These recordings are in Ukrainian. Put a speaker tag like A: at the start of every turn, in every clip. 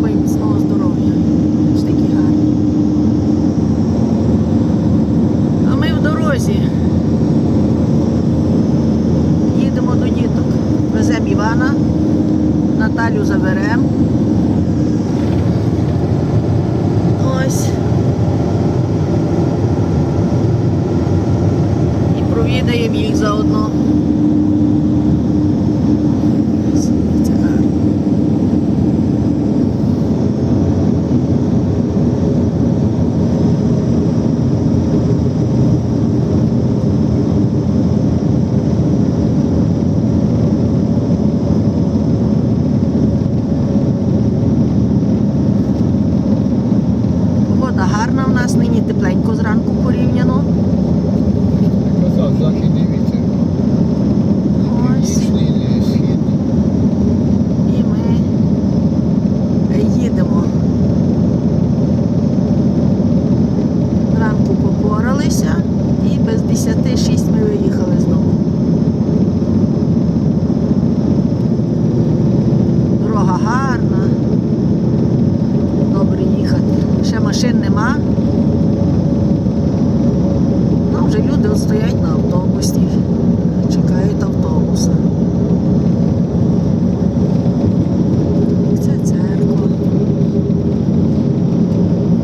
A: неба і міцного здоров'я. Ось такі гарні. А ми в дорозі. Їдемо до діток. Веземо Івана, Наталю заберемо. Ось. І провідаємо їх заодно. Це гарно. Погода гарна у нас нині тепленько зранку порівняно.
B: Казав, західний вітер.
A: Ось.
B: Північний, не східний.
A: І ми їдемо. Ранку попоралися і без 10 ми виїхали знову. Дорога гарна. Добре їхати. Ще машин нема. Ну, вже люди от стоять на автобусі, чекають автобуса. Це церква.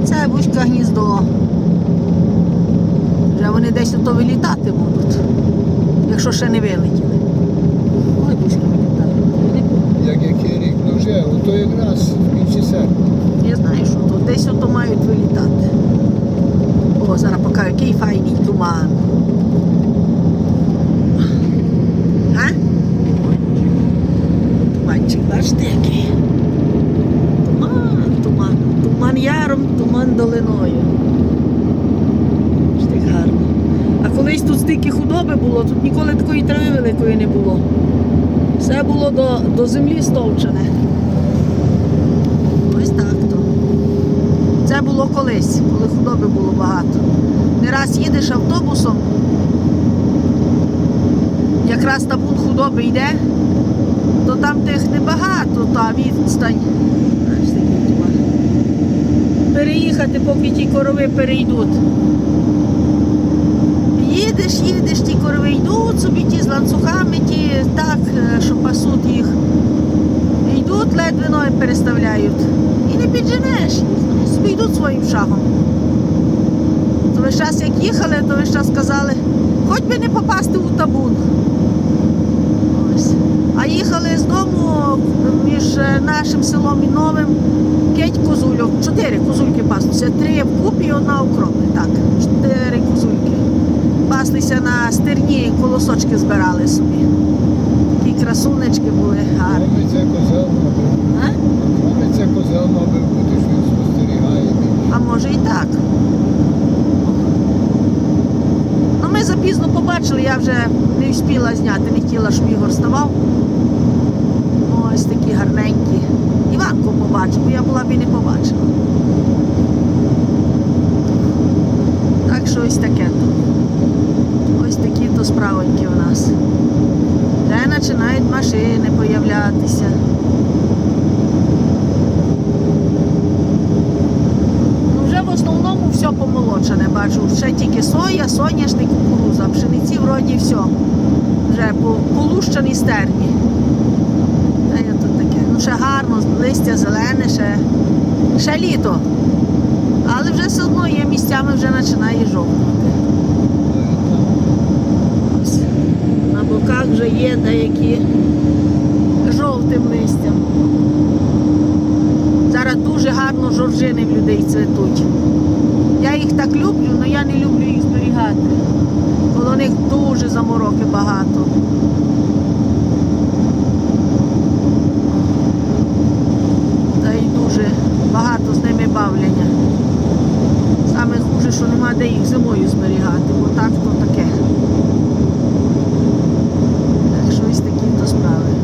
A: Це Бузька гніздо. Вже вони десь ото вилітати будуть, якщо ще не вилетіли. Ой, Бузька вилітає.
B: Як який рік, ну вже, ото якраз в.
A: Я знаю, що тут десь ото мають вилітати. О, зараз покажу, який файний туман. А? Туманчик, бачите який? Туман, туман. Туман яром, туман долиною. Ж так гарно. А колись тут стільки худоби було, тут ніколи такої трави великої не було. Все було до, до землі стовчене. Ось так то. Це було колись, коли худоби було багато. Не раз їдеш автобусом, якраз табун худоби йде, то там тих небагато, та відстань. Переїхати, поки ті корови перейдуть. Їдеш, їдеш, ті корови йдуть собі, ті з ланцюгами, ті так, е, що пасуть їх. Йдуть, ледве ноги переставляють. І не підженеш їх. Собі йдуть своїм шагом. То весь час, як їхали, то весь час казали, хоч би не попасти у табун. Ось. А їхали з дому між е, нашим селом і новим п'ять козульок, чотири козульки паслися, три вкупі і одна окропи. Так, чотири козульки. Паслися на стерні, колосочки збирали собі. Такі красунечки були гарні.
B: Кроме козел? Козел мабуть спостерігає.
A: А може і так. Ну, ми запізно побачили, я вже не встигла зняти, не хотіла, щоб Ігор ставав. Ось такі гарненькі. Іванку побачив, бо я була б і не побачила. Так що ось таке то. Ось такі то справоньки у нас. Вже починають машини появлятися. Ну, вже в основному все бачу. Ще тільки соя, соняшник, кукуруза. Пшениці вроді все. Вже по- полущені стерні. Та я тут таке. Ну ще гарно, листя зелене, ще, ще літо. Але вже все одно є місцями вже починає жовтнути. На боках вже є деякі жовтим листям. Зараз дуже гарно жоржини в людей цвітуть. Я їх так люблю, але я не люблю їх зберігати. Коло них дуже замороки багато. Та й дуже багато з ними бавлення. Саме хуже, що нема де їх зимою зберігати, бо так то таке. Так що ось такі то справи.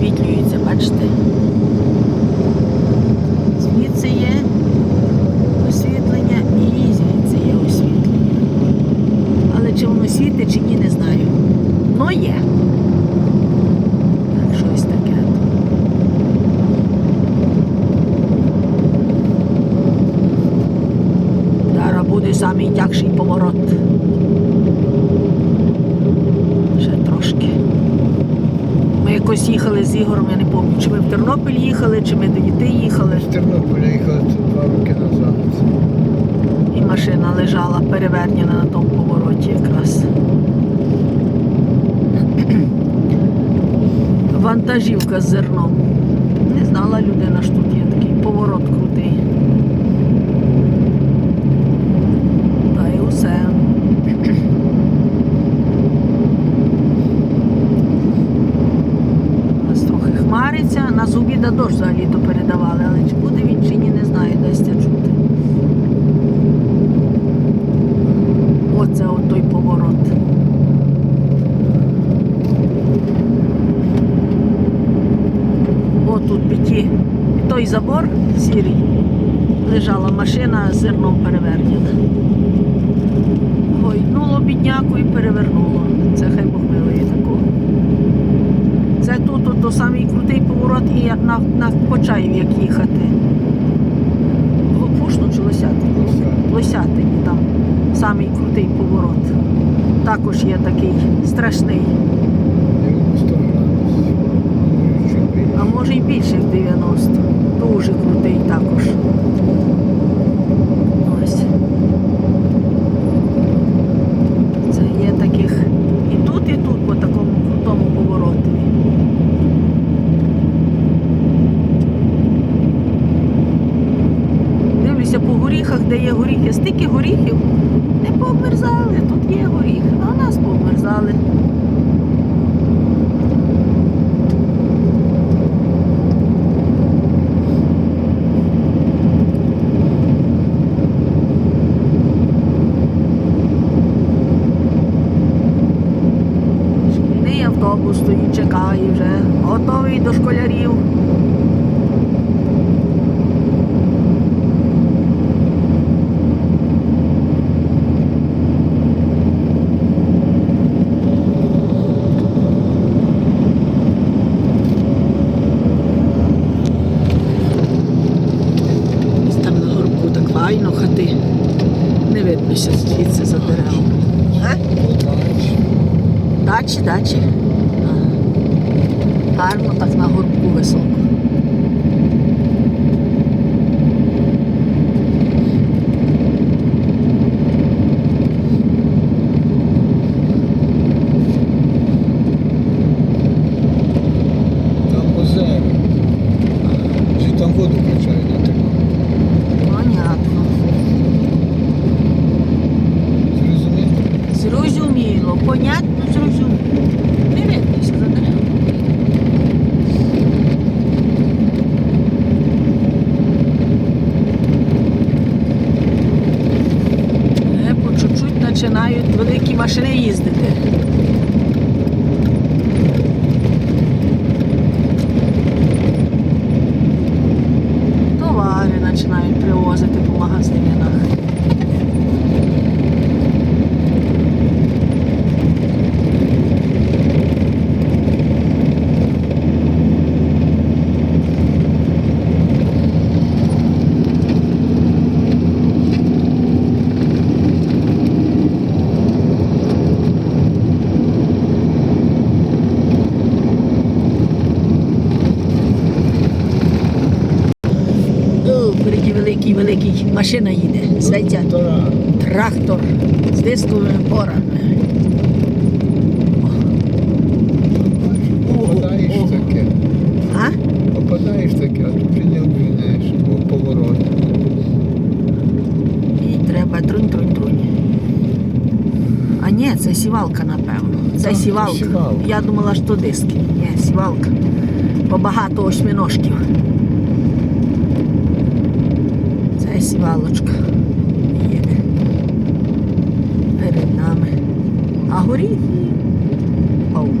A: освітлюються, бачите? Звідси є освітлення і звідси є освітлення. Але чи воно світить, чи ні, не знаю. Ну є. Так, щось таке. Зараз буде тягший поворот. Ще трошки. Ми якось їхали з Ігорем, я не пам'ятаю, чи ми в Тернопіль їхали, чи ми до дітей їхали.
B: З Тернополя їхали тут два роки назад.
A: І машина лежала перевернена на тому повороті якраз. Вантажівка з зерном. Не знала людина, що тут є такий поворот крутий. Та й усе. У нас трохи хмариться, на дощ взагалі то передавали, але чи буде він чи ні, не знаю, дасться чути. Оце от той поворот. От тут піті той забор сірий. Лежала машина зерном перевернена. Гойнуло бідняку і перевернуло. Це хай Бог милує такого. Це тут от, то самий крутий поворот і як на, на Почаїв як їхати. Лопушно чи Лосятині? Лосятині там самий крутий поворот. Також є такий страшний,
B: 90 градусів. Чуть більше.
A: а може й більше як 90. Дуже крутий також. Ось. Це є таких і тут, і тут по такому крутому поворотові. Дивлюся по горіхах, де є горіхи. Стільки горіхів не пообмерзали, тут є горіх, а нас пообмерзали. Автобус стоїть, чекає вже, готовий до школярів. Ось Там так файно хати. Не виднося звідси за деревом. Дачі, дачі. Гарно так на горбку високо.
B: Там озеро. Чи там воду качає на Тернопіль.
A: Понятно.
B: Зрозуміло?
A: Зрозуміло, понятно, зрозуміло. Не виднося за деревом. Е, По чуть-чуть починають великі машини їздити. Великий, машина їде. Зветься трактор з дисковими порами.
B: Попадаєш таке.
A: А?
B: Попадаєш таке, а тут не обвинеш, бо поворот.
A: І треба трунь-трунь-трунь. А ні, це сівалка, напевно. Це
B: Так,
A: сівалка.
B: сівалка.
A: Я думала, що диски. Ні, сівалка. Бо багато осьминожків. Це сівалочка. Є Перед нами. А горіхи повно.